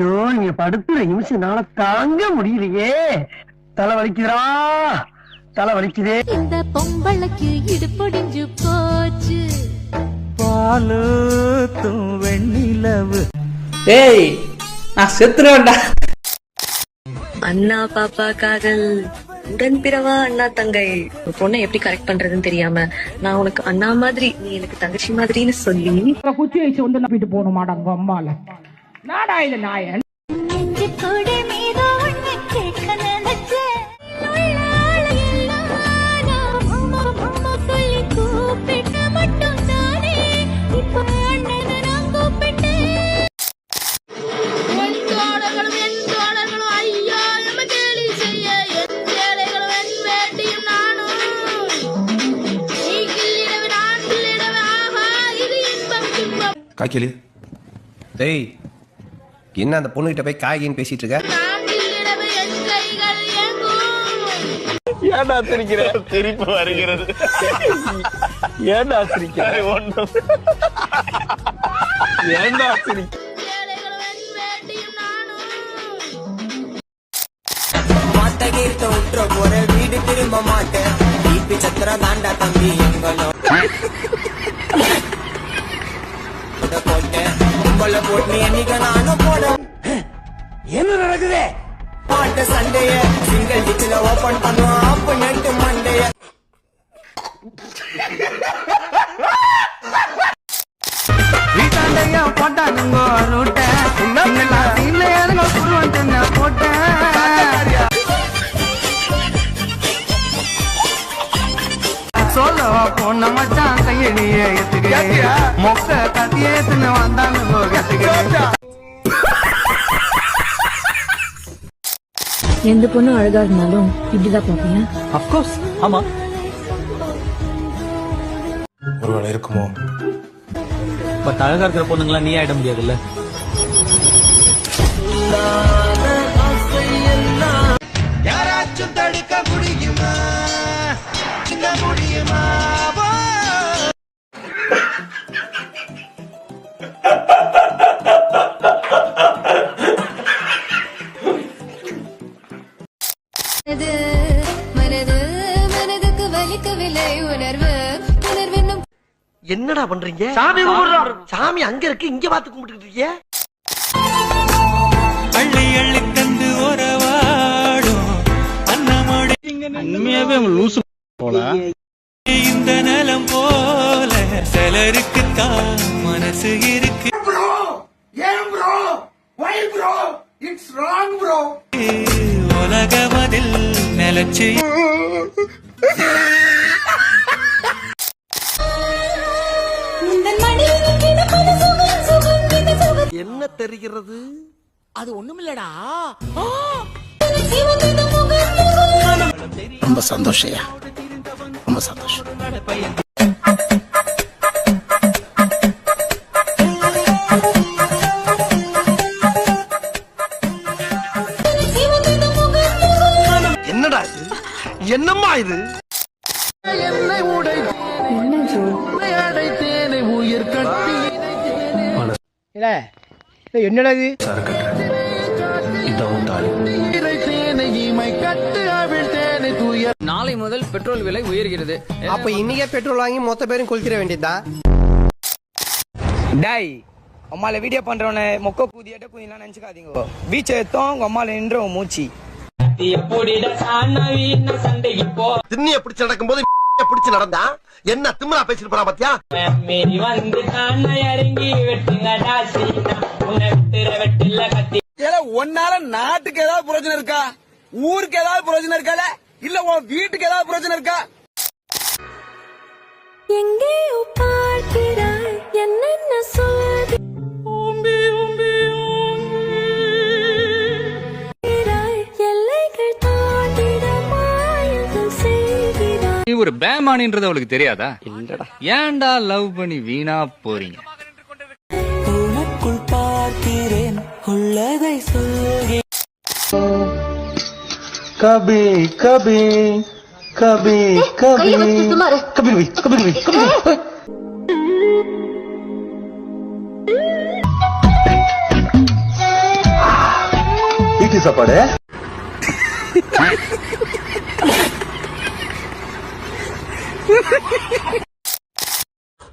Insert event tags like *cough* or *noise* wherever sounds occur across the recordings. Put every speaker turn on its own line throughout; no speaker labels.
ஐயோ நீங்க படுத்துற நிமிஷம்னால தாங்க முடியலையே. தலை வலிக்குதுடா. தலை வலிக்குதே.
இந்த பொம்பளைக்கு இடுப்பொடிஞ்சு போச்சு.
பாலு வெண்ணிலவு.
டேய் நான் செத்துருவேன்டா.
அண்ணா பாப்பா காதல் உடன் பிறவா அண்ணா தங்கை. ஒரு பொண்ணை எப்படி கரெக்ட் பண்றதுன்னு தெரியாம நான் உனக்கு அண்ணா மாதிரி நீ எனக்கு தங்கச்சி மாதிரின்னு சொல்லி
குச்சி வச்சு வந்து நப்பிட்டு போகணுமாடா உங்க அம்மால. நாடா இது நாயன்.
நெஞ்சு கூட மீதோ ஒண்ணு கேட்க நினைச்சேன் உள்ள ஆளையெல்லாம் நான் மாமா, மாமா சொல்லி கூப்பிட்ட மட்டும் தானே இப்ப அண்ணனை நான் கூப்பிட்டேன்.
என் தோழர்களும் என் தோழர்களும் ஐயா நம்ம கேலி செய்ய. என் சேலைகளும் என் வேட்டியும் நானும். நீ கிள்ளிடவே நான் கிள்ளிடவே ஆஹா இது இன்பம் துன்பம்.
காய்கலி டேய் என்ன அந்த பொண்ணுகிட்ட போய் காய்கின்னு பேசிட்டு இருக்க?
ஏன்டா சிரிக்கிற? சிரிப்பு வருகிறது. ஏன்டா சிரிக்கிற? ஏன்டா
மாட்டகீர்த்த விட்டுற போற வீடு திரும்ப மாட்டேன். டிபி சத்திர தாண்டா தம்பி எங்களும் கும்பல போட்டு என்னைக்கு நானும் போட என்ன நடக்குது? பாட்ட சண்டைய சிங்கிள் டிச்சில ஓபன் பண்ணுவான். அப்ப நெட்டு மண்டைய. வீட்டாண்டையா போட்டானுங்க ரூட்ட. போட்டேன். எத்துக்க மொக்க கத்தியே தின்னு வந்தானுங்க கத்துக்க
எந்த பொண்ணு அழகா இருந்தாலும் இப்படிதான் பாப்பீங்க
அப்கோர்ஸ் ஆமா.
ஒருவேளை இருக்குமோ?
பட் அழகா இருக்கிற பொண்ணுங்களா நீ ஆயிட முடியாதுல்ல?
என்னடா பண்றீங்க? சாமி சாமி அங்க இருக்கு இங்க பாத்து கும்பிட்டு இருக்கீங்க?
அள்ளி அள்ளி தந்து உறவாடும். அன்னமோடி
உண்மையாவே லூசு போல.
இந்த நலம் போல சிலருக்கு தான் மனசு இருக்கு. உலகமதில் நிலச்சி
உந்தன் மடியில் கிடப்பது சுகம் சுகம் இது சுகம்
என்ன தெரிகிறது?
முகம் முகம்
ரொம்ப சந்தோஷயா ரொம்ப சந்தோஷம்.
என்னம்மா இது?
என்னடா இது?
இதான் தாலி
நாளை முதல் பெட்ரோல் விலை உயர்கிறது.
அப்ப இன்னைக்கே பெட்ரோல் வாங்கி மொத்த பேரும் கொளுத்திட வேண்டியதுதான்
டாய் அம்மால வீடியோ பண்றவன மொக்க கூதியாட்ட கூதிலாம் நினைச்சுக்காதீங்க. பீச் எடுத்தோம் உங்க அம்மால நின்ற மூச்சு.
திண்ணிய பிடிச்சு நடக்கும்போது *laughs* பிடிச்சு நடந்தா? என்ன திமிரா பேசிட்டு போறா பாத்தியா?
ஒன்னால நாட்டுக்கு ஏதாவது பிரச்சனை இருக்கா? ஊருக்கு ஏதாவது பிரச்சனை இருக்கால இல்ல? உன் வீட்டுக்கு ஏதாவது பிரச்சனை இருக்கா?
எங்கேயோ
நீ ஒரு பேமானின்றது அவளுக்கு தெரியாதா? இல்லடா. ஏன்டா லவ் பண்ணி வீணா போறீங்க?
உனக்குள் பார்க்கிறேன் உள்ளதை சொல்கிறேன்
கபி கபி கபி கபி. கபி கபி கபி
வீட்டு சாப்பாடு?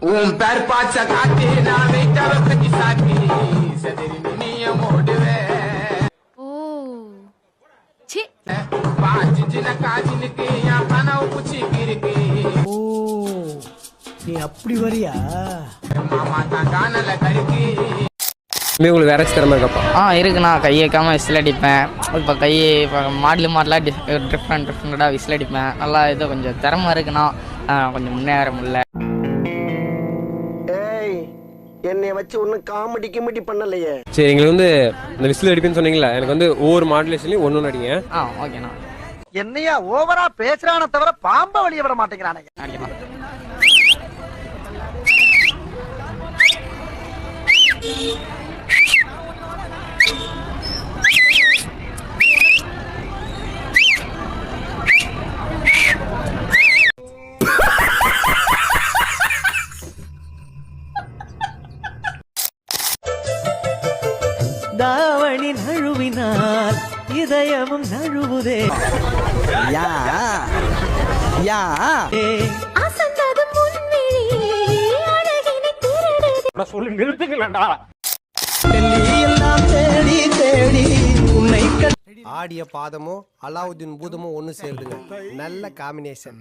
உன் பேர் பாச்ச காட்டி நான் சாத்தி சதிரி நீய மோடுவே
ஓ சி
பாச்சி சின்ன காச்சினுக்கு என் பணம் பூச்சி இருக்கு
நீ அப்படி வரியா
மாமா தான் காணல கருக்கு
உங்களுக்கு வேற திறமை இருக்கப்பா
ஆ இருக்குண்ணா கை வைக்காம விசில் அடிப்பேன் இப்போ கை இப்போ மாடலு மாடலாக டிஃப்ரெண்ட் டிஃப்ரெண்ட்டாக விசில் அடிப்பேன் நல்லா இது கொஞ்சம் திறமை இருக்குண்ணா கொஞ்சம் முன்னேற முடியல
ஏய் என்னைய வச்சு ஒன்னும் காமெடி கிமெடி பண்ணலையே.
சரி எங்களுக்கு வந்து இந்த விசில் அடிப்பேன்னு சொன்னீங்களா எனக்கு வந்து ஒவ்வொரு மாடுலேஷன்லையும் ஒன்று ஒன்று அடிங்க.
ஆ ஓகேண்ணா
என்னையா ஓவரா பேசுறான தவிர பாம்ப வெளிய விட மாட்டேங்கிறானே.
அடிக்கலாம்
தாவணி நழுவினால் இதயமும் நழுவுதே.
யா யா.
அசந்தது முன்விழி அழகினை திருடுது.
சொல்லி நிறுத்துக்கலடா
எல்லாம் தேடி தேடி உன்னை
ஆடிய பாதமும் அலாவுதீன் பூதமும் ஒன்று சேருதுங்க. நல்ல காம்பினேஷன்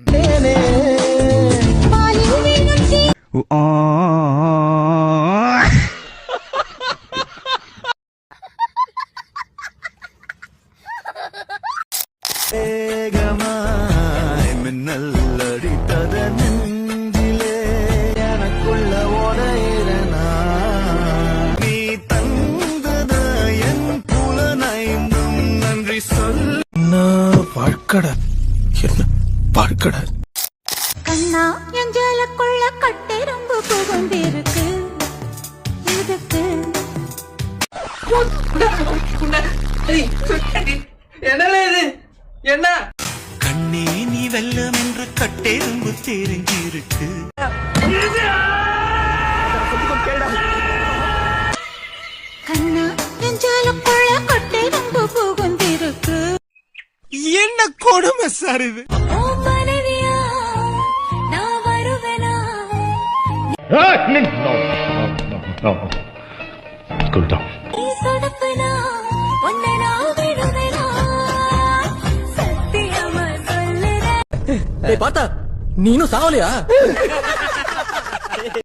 வாழ்க்கட என்ன வாழ்க்கட
சொல்லுறேன்.
ஏய் பார்த்தா நீனும் சாவலையா?